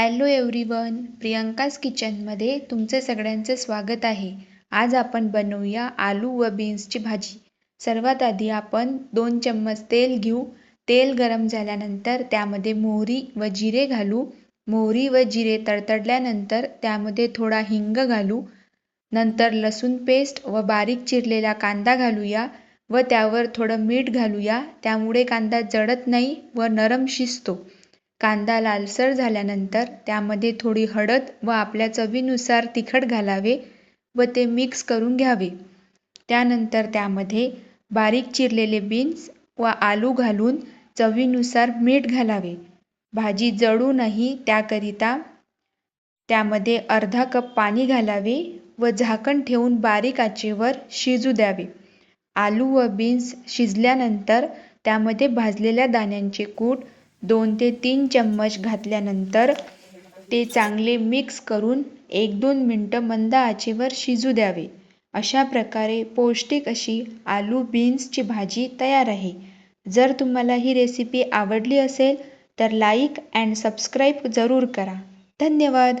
Hello everyone Priyanka's किचनमध्ये तुमचे सगळ्यांचे स्वागत आहे. आज आपण बनवूया आलू व बीन्सची भाजी. सर्वात आधी आपण दोन चम्मच तेल घेऊ. तेल गरम झाल्यानंतर त्यामध्ये मोहरी व जिरे घालू. मोहरी व जिरे तडतडल्यानंतर त्यामध्ये थोडा हिंग घालू. नंतर लसूण पेस्ट व बारीक चिरलेला कांदा घालूया व त्यावर थोडं मीठ घालूया. त्यामुळे कांदा जडत नाही व नरम शिजतो. कांदा लालसर झाल्यानंतर त्यामध्ये थोडी हळद व आपल्या चवीनुसार तिखट घालावे व ते मिक्स करून घ्यावे. त्यानंतर त्यामध्ये बारीक चिरलेले बीन्स व आलू घालून चवीनुसार मीठ घालावे. भाजी जळू नाही त्याकरिता त्यामध्ये अर्धा कप पाणी घालावे व झाकण ठेवून बारीक आचेवर शिजू द्यावे. आलू व बीन्स शिजल्यानंतर त्यामध्ये भाजलेल्या दाण्यांचे कूट दोन ते तीन चम्मच घातल्यानंतर ते चांगले मिक्स करून एक दोन मिनटं मंद आचेवर शिजू द्यावे. अशा प्रकारे पौष्टिक अशी आलू बीन्सची भाजी तयार आहे. जर तुम्हाला ही रेसिपी आवडली असेल तर लाईक अँड सबस्क्राईब जरूर करा. धन्यवाद!